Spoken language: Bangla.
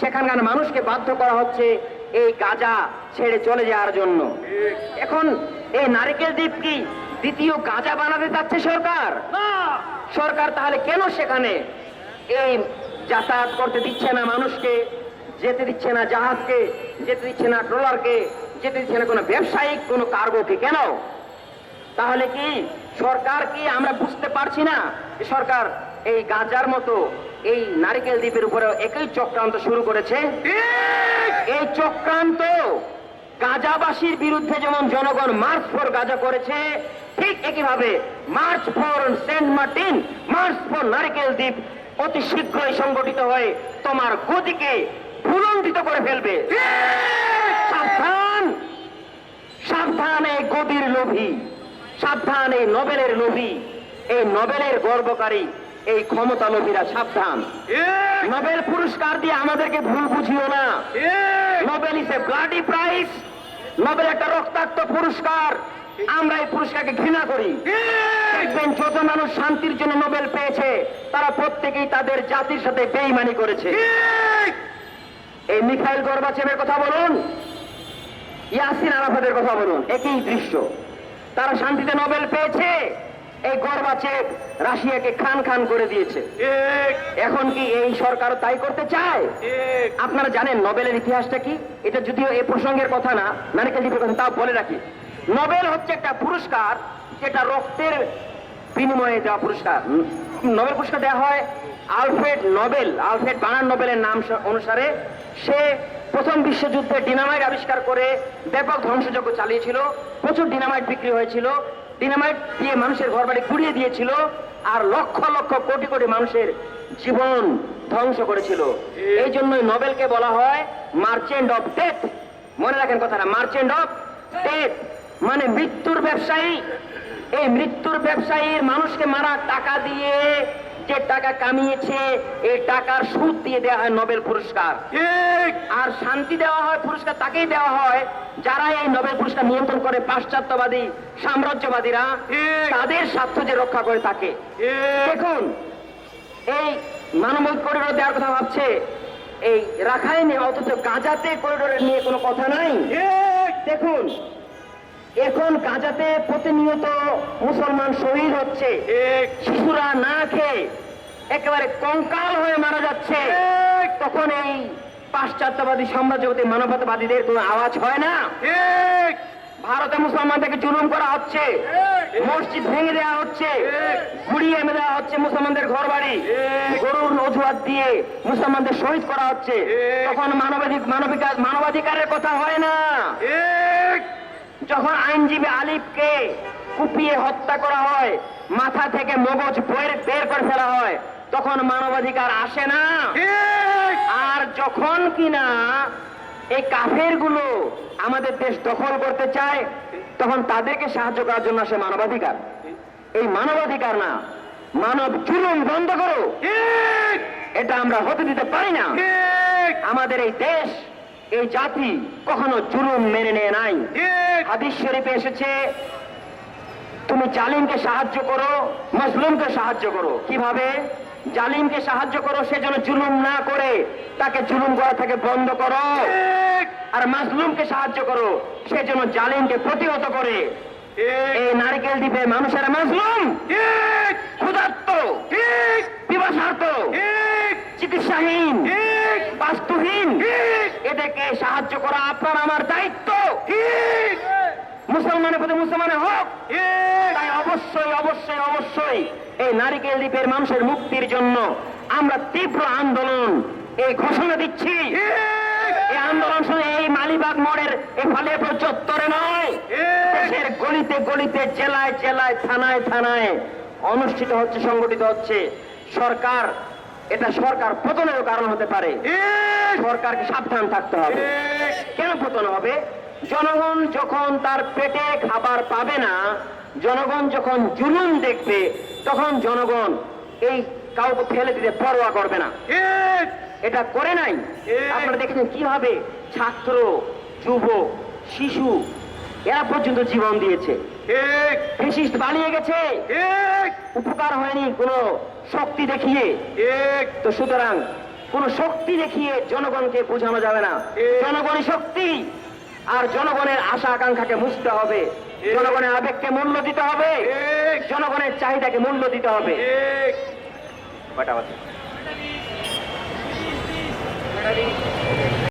সেখানকার মানুষকে বাধ্য করা হচ্ছে এই গাঁজা ছেড়ে চলে যাওয়ার জন্য। এখন এই নারিকেল দ্বীপ কি দ্বিতীয় গাঁজা বানাতে চাচ্ছে সরকার? সরকার তাহলে কেন সেখানে এই যাতায়াত করতে দিচ্ছে না মানুষকে যেতে দিচ্ছে না জাহাজকে যেতে দিচ্ছে না ট্রলারকে যেতে দিচ্ছে না কোনো ব্যবসায়িক কোনো কার্গোকে কেন? তাহলে কি সরকার কি আমরা বুঝতে পারছি না যে সরকার এই গাঁজার মতো এই নারিকেল দ্বীপের উপরে একই চক্রান্ত শুরু করেছে। এই চক্রান্ত গাজাবাসীর বিরুদ্ধে যেমন জনগণ মার্চ ফর গাজা করেছে ঠিক একইভাবে march for Saint Martin march for নারিকেল দ্বীপ অতি শীঘ্রই সংগঠিত হয়ে তোমার গতিকে ভুলন্ডিত করে ফেলবে। সাবধান! সাবধান এই গদির লোভী। সাবধান এই নোবেলের লোভী। এই নোবেলের গর্বকারী এই ক্ষমতা লোভীরা সাবধান। নোবেল পুরস্কার দিয়ে আমাদেরকে ভুল বুঝিও না। Nobel is a bloody prize Nobel একটা রক্তাক্ত পুরস্কার। আমরা এই পুরস্কারকে ঘৃণা করি। দেখবেন যত মানুষ শান্তির জন্য নোবেল পেয়েছে তারা প্রত্যেকেই তাদের জাতির সাথে বেইমানি করেছে। এই মিখাইল গর্বাচেবের কথা বলুন ইয়াসিন আরাফাতের কথা বলুন একই দৃশ্য। তারা শান্তিতে নোবেল পেয়েছে এই গর্বাচেব রাশিয়াকে খান খান করে দিয়েছে। এখন কি এই সরকার তাই করতে চায়? আপনারা জানেন নোবেলের ইতিহাসটা কি? এটা যদিও এই প্রসঙ্গের কথা না নারিকেল দ্বীপের কথা তাও বলে রাখি। নোবেল হচ্ছে একটা পুরস্কার যেটা রক্তের বিনিময়ে দেওয়া পুরস্কার। নোবেল পুরস্কার দেওয়া হয় আলফ্রেড নোবেল আলফ্রেড বানান নোবেলের নাম অনুসারে। সে প্রথম বিশ্বযুদ্ধে ডিনামাইট আবিষ্কার করে ব্যাপক ধ্বংসযজ্ঞ চালিয়েছিল প্রচুর ডিনামাইট বিক্রি হয়েছিল। ডিনামাইট দিয়ে মানুষের ঘরবাড়ি কুড়িয়ে দিয়েছিল আর লক্ষ লক্ষ কোটি কোটি মানুষের জীবন ধ্বংস করেছিল। এই জন্যই নোবেলকে বলা হয় মার্চেন্ট অফ ডেথ। মনে রাখেন কথাটা মার্চেন্ট অফ ডেথ মানে মৃত্যুর ব্যবসায়ী। এই মৃত্যুর ব্যবসায়ীর মানুষকে মারা টাকা দিয়ে যে টাকা কামিয়েছে এই টাকার সুদ দিয়ে দেওয়া হয় নোবেল পুরস্কার। আর শান্তি দেওয়া হয় পুরস্কার তাকেই দেওয়া হয় যারা এই নোবেল পুরস্কার নিয়ন্ত্রণ করে পাশ্চাত্যবাদী সাম্রাজ্যবাদীরা তাদের স্বার্থ যে রক্ষা করে তাকে। দেখুন এই মানবিক করিডোর দেওয়ার কথা ভাবছে এই রাখাইনে অথচ গাজাতে করিডোরের নিয়ে কোনো কথা নাই। দেখুন এখন গাজাতে প্রতিনিয়ত মুসলমান শহীদ হচ্ছে। শিশুরা না খেয়ে একেবারে কঙ্কাল হয়ে মারা যাচ্ছে। তখন এই পাশ্চাত্যবাদী সাম্রাজ্যবাদী মানবতাবাদীদের কোনো আওয়াজ হয় না? ভারতে মুসলমানদেরকে জুলুম করা হচ্ছে। মসজিদ ভেঙে দেওয়া হচ্ছে। গুড়িয়ে এনে দেওয়া হচ্ছে মুসলমানদের ঘর বাড়ি গরুর অজুহাত দিয়ে মুসলমানদের শহীদ করা হচ্ছে। তখন মানবাধিক মানবিকার মানবাধিকারের কথা হয় না। যখন আইনজীবী আলিফকে কুপিয়ে হত্যা করা হয় মাথা থেকে মগজ বের বের করে ফেলা হয় তখন মানবাধিকার আসে না। আর যখন কিনা এই কাফেরগুলো আমাদের দেশ দখল করতে চায় তখন তাদেরকে সাহায্য করার জন্য আসে মানবাধিকার। এই মানবাধিকার না মানব জুলুম বন্ধ করো। এটা আমরা হতে দিতে পারি না। আমাদের এই দেশ এই জাতি কখনো জুলুম মেনে নেয় নাই। হাদিস শরীফে এসেছে তুমি জালিমকে সাহায্য করো মজলুমকে সাহায্য করো। কীভাবে? জালিমকে সাহায্য করো সে যেন জুলুম না করে তাকে জুলুম করা থেকে বন্ধ করো। আর মাজলুমকে সাহায্য করো সে যেন জালিমকে প্রতিহত করে। এই নারিকেল দ্বীপে মানুষের মাজলুম। ক্ষুধার্ত। পিপাসার্ত। চিকিৎসাহীন। বাস্তুহীন। এদেরকে সাহায্য করা আপনার আমার দায়িত্ব। মুসলমানের প্রতি মুসলমানের হোক। তাই অবশ্যই অবশ্যই অবশ্যই এই নারিকেল দ্বীপের মানুষের মুক্তির জন্য আমরা তীব্র আন্দোলন এই ঘোষণা দিচ্ছি। এই আন্দোলন শুধু এই মালিবাগ মোড়ের এই ফলে চত্বরে নয় দেশের গলিতে গলিতে জেলায় জেলায় থানায় থানায় অনুষ্ঠিত হচ্ছে সংগঠিত হচ্ছে সরকার এটা সরকার পতনেরও কারণ হতে পারে। সরকারকে সাবধান থাকতে হবে। কেন পতন হবে? জনগণ যখন তার পেটে খাবার পাবে না জনগণ যখন জুলুম দেখবে তখন জনগণ এই কাউকে ফেলে দিতে পরোয়া করবে না। এটা করে নাই। আপনারা দেখেছেন কীভাবে ছাত্র যুবক শিশু এরা পর্যন্ত জীবন দিয়েছে। ফেসিস্ট পালিয়ে গেছে। উপকার হয়নি কোনো শক্তি দেখিয়ে। তো সুতরাং কোন শক্তি দেখিয়ে জনগণকে বোঝানো যাবে না। জনগণই শক্তি। আর জনগণের আশা আকাঙ্ক্ষাকে মুছতে হবে। জনগণের আবেগকে মূল্য দিতে হবে। জনগণের চাহিদাকে মূল্য দিতে হবে। বাজে?